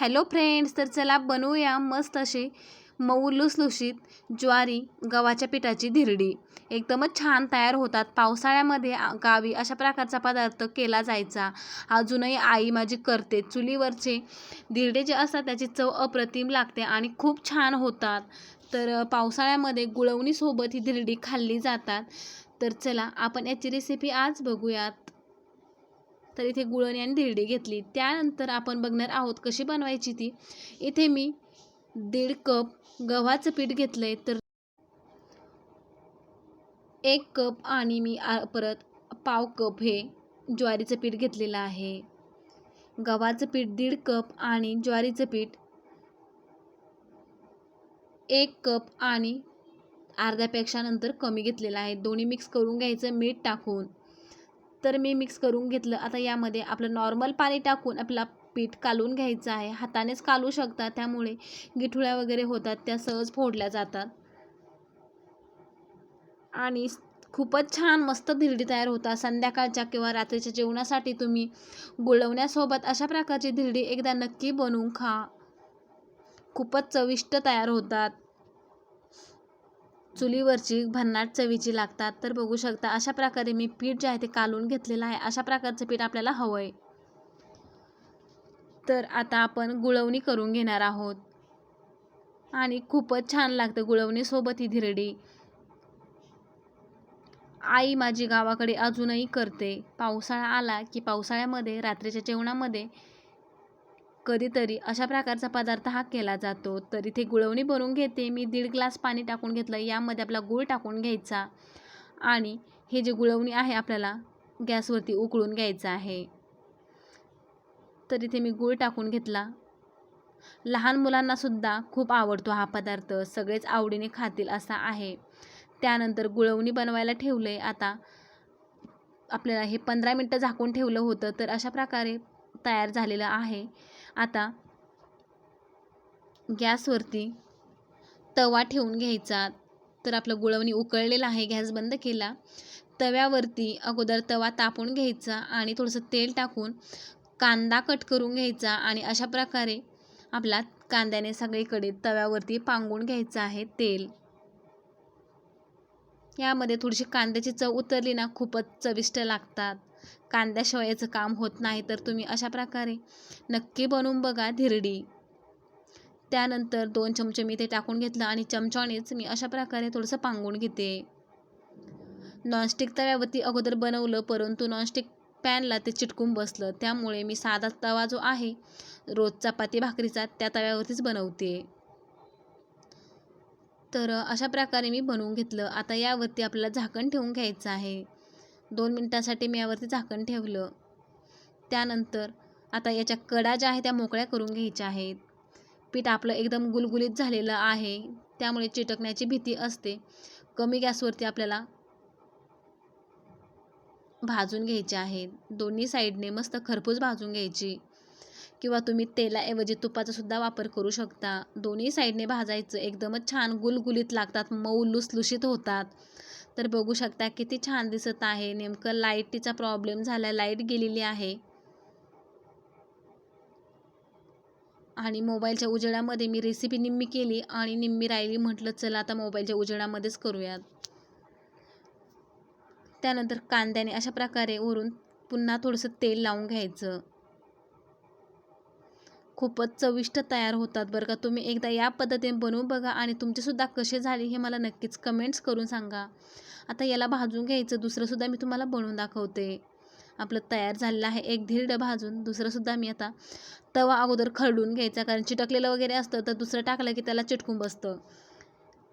Hello friends तर चला बनवूया मस्त असे मऊ लुसलुशीत ज्वारी गव्हाच्या पिठाची धिरडी. एकदमच छान तयार होतात. पावसाळ्यामध्ये गावी अशा प्रकारचा पदार्थ केला जायचा. अजूनही आई माझी करते. चुलीवरचे धिरडे जे असतात त्याची चव अप्रतिम लागते आणि खूप छान होतात. तर पावसाळ्यामध्ये गुळवणीसोबत ही धिरडी खाल्ली जातात. तर चला आपण याची रेसिपी आज बघूयात. तर इथे गुळणी आणि धिरडी घेतली. त्यानंतर आपण बघणार आहोत कशी बनवायची ती. इथे मी दीड कप गव्हाचं पीठ घेतलं आहे तर एक कप आणि मी आ- परत पाव कप हे ज्वारीचं पीठ घेतलेलं आहे. गव्हाचं पीठ दीड कप आणि ज्वारीचं पीठ एक कप आणि अर्ध्यापेक्षा नंतर कमी घेतलेलं आहे. दोन्ही मिक्स करून घ्यायचं मीठ टाकून. तर मी मिक्स करून घेतलं. आता यामध्ये आपलं नॉर्मल पाणी टाकून आपला पीठ कालून घ्यायचं आहे. हातानेच कालू शकता. त्यामुळे गिठुळ्या वगैरे होतात. त्या सहज फोडल्या जातात. आणि खूपच छान मस्त धिरडी तयार होतात संध्याकाळच्या किंवा रात्रीच्या जेवणासाठी तुम्ही गुळवण्यासोबत अशा प्रकारची धिरडी एकदा नक्की बनवून खा. खूपच चविष्ट तयार होतात. चुलीवरची भन्नाट चवीची लागतात. तर बघू शकता अशा प्रकारे मी पीठ जे आहे ते कालून घेतलेलं आहे. अशा प्रकारचं पीठ आपल्याला हवं आहे तर आता आपण गुळवणी करून घेणार आहोत. आणि खूपच छान लागतं गुळवणीसोबत ही धिरडी. आई माझी गावाकडे अजूनही करते. पावसाळा आला की पावसाळ्यामध्ये रात्रीच्या जेवणामध्ये कधीतरी अशा प्रकारचा पदार्थ हा केला जातो. तर इथे गुळवणी बनवून घेते. मी दीड ग्लास पाणी टाकून घेतलं. यामध्ये आपला गूळ टाकून घ्यायचा. आणि हे जे गुळवणी आहे आपल्याला गॅसवरती उकळून घ्यायचं आहे. तर इथे मी गूळ टाकून घेतला. लहान मुलांनासुद्धा खूप आवडतो हा पदार्थ. सगळेच आवडीने खातील असा आहे. त्यानंतर गुळवणी बनवायला ठेवलं आहे आता आपल्याला हे पंधरा मिनटं झाकून ठेवलं होतं. तर अशा प्रकारे तयार झालेलं आहे. आता गॅसवरती तवा ठेवून घ्यायचा. तर आपलं गुळवणी उकळलेलं आहे गॅस बंद केला. तव्यावरती अगोदर तवा तापून घ्यायचा आणि थोडंसं तेल टाकून कांदा कट करून घ्यायचा आणि अशा प्रकारे आपला कांद्याने सगळीकडे तव्यावरती पांगून घ्यायचं आहे तेल. यामध्ये थोडीशी कांद्याची चव उतरली ना खूपच चविष्ट लागतात. कांद्याशिवाय याचं काम होत नाही तर तुम्ही अशा प्रकारे नक्की बनवून बघा धिरडी. त्यानंतर दोन चमचे मी ते टाकून घेतलं आणि चमचानेच मी अशा प्रकारे थोडंसं पांगून घेते. नॉनस्टिक तव्यावरती अगोदर बनवलं परंतु नॉनस्टिक पॅनला ते चिटकून बसलं. त्यामुळे मी साधा तवा जो आहे रोज चपाती भाकरीचा त्या तव्यावरतीच बनवते. तर अशा प्रकारे मी बनवून घेतलं. आता यावरती आपल्याला झाकण ठेवून घ्यायचं आहे. दोन मिनटासाठी मी यावरती झाकण ठेवलं. त्यानंतर आता याच्या कडा ज्या आहेत त्या मोकळ्या करून घ्यायच्या आहेत. पीठ आपलं एकदम गुलगुलीत झालेलं आहे. त्यामुळे चिटकण्याची भीती असते. कमी गॅसवरती आपल्याला भाजून घ्यायचे आहेत. दोन्ही साईडने मस्त खरपूस भाजून घ्यायची. किंवा तुम्ही तेलाऐवजी तुपाचा सुद्धा वापर करू शकता. दोन्ही साईडने भाजायचं एकदमच छान गुलगुलीत लागतात. मऊ लुसलुशीत होतात. तर बघू शकता किती छान दिसत आहे. नेमकं लाईटीचा प्रॉब्लेम झाला लाइट गेलेली आहे. आणि मोबाईलच्या उजेडामध्ये मी रेसिपी निम्मी केली आणि निम्मी राहिली म्हटलं चला आता मोबाईलच्या उजेडामध्येच करूयात. त्यानंतर कांद्याने अशा प्रकारे वरून पुन्हा थोडंसं तेल लावून घ्यायचं. खूपच चविष्ट तयार होतात बरं का. तुम्ही एकदा या पद्धतीने बनवून बघा आणि तुमचेसुद्धा कसे झाले हे मला नक्कीच कमेंट्स करून सांगा. आता याला भाजून घ्यायचं दुसरंसुद्धा मी तुम्हाला बनवून दाखवते. आपलं तयार झालेलं आहे एक धिरडं भाजून दुसरंसुद्धा मी आता तवा अगोदर खरडून घ्यायचा कारण चिटकलेलं वगैरे असतं तर दुसरं टाकलं की त्याला चिटकून बसतं.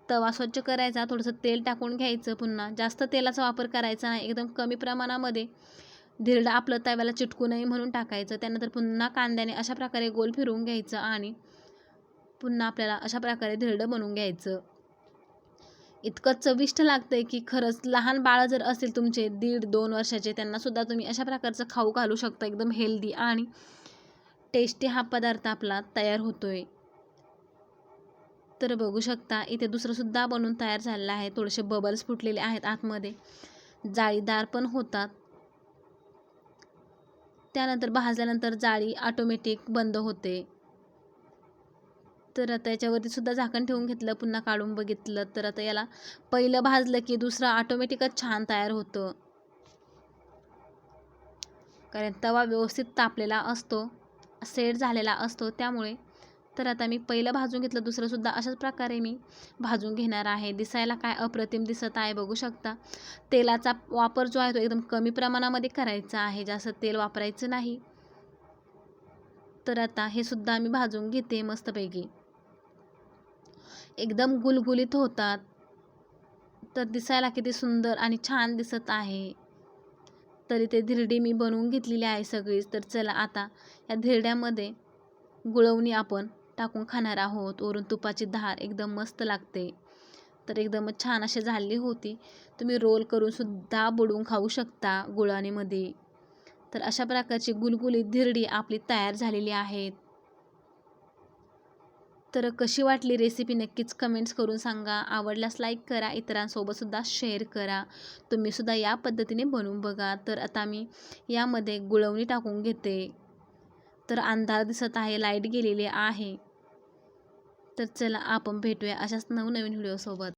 तवा स्वच्छ करायचा थोडंसं तेल टाकून घ्यायचं पुन्हा. जास्त तेलाचा वापर करायचा नाही एकदम कमी प्रमाणामध्ये. धिरडं आपलं तव्याला चिटकू नये म्हणून टाकायचं. त्यानंतर पुन्हा कांद्याने अशा प्रकारे गोल फिरवून घ्यायचं आणि पुन्हा आपल्याला अशा प्रकारे धिरडं बनवून घ्यायचं. इतकं चविष्ट लागतं आहे की खरंच लहान बाळं जर असेल तुमचे दीड दोन वर्षाचे त्यांनासुद्धा तुम्ही अशा प्रकारचं खाऊ घालू शकता एकदम हेल्दी आणि टेस्टी हा पदार्थ आपला तयार होतो आहे तर बघू शकता इथे दुसरंसुद्धा बनून तयार झालेलं आहे. थोडेसे बबल्स फुटलेले आहेत आतमध्ये. जाळीदार पण होतात. त्यानंतर भाजल्यानंतर जाळी ऑटोमॅटिक बंद होते. तर आता याच्यावरती सुद्धा झाकण ठेवून घेतलं पुन्हा काढून बघितलं. तर आता याला पहिलं भाजलं की दुसरं ऑटोमॅटिकच छान तयार होतं. कारण तवा व्यवस्थित तापलेला असतो सेट झालेला असतो. त्यामुळे तर आता मी पहिलं भाजून घेतलं दुसरंसुद्धा अशाच प्रकारे मी भाजून घेणार आहे. दिसायला काय अप्रतिम दिसत आहे बघू शकता. तेलाचा वापर जो आहे तो एकदम कमी प्रमाणामध्ये करायचा आहे जास्त तेल वापरायचं नाही. तर आता हे सुद्धा मी भाजून घेते मस्तपैकी. एकदम गुलगुलीत होतात. तर दिसायला किती सुंदर आणि छान दिसत आहे. तरी ते धिरडी मी बनवून घेतलेली आहे सगळीच. तर चला आता या धिरड्यामध्ये गुळवणी आपण टाकून खाणार आहोत. वरून तुपाची धार एकदम मस्त लागते. तर एकदमच छान अशी झाली होती. तुम्ही रोल करून सुद्धा बुडवून खाऊ शकता गुळाणीमध्ये. तर अशा प्रकारची गुलगुलीत धिरडी आपली तयार झालेली आहेत. तर कशी वाटली रेसिपी नक्कीच कमेंट्स करून सांगा. आवडल्यास लाईक करा इतरांसोबतसुद्धा शेअर करा. तुम्हीसुद्धा या पद्धतीने बनवून बघा. तर आता मी यामध्ये गुळवणी टाकून घेते. तर अंधार दिसत आहे लाइट गेलेली आहे. तर चला आपण भेटूया अशाच नवनवीन व्हिडिओसोबत.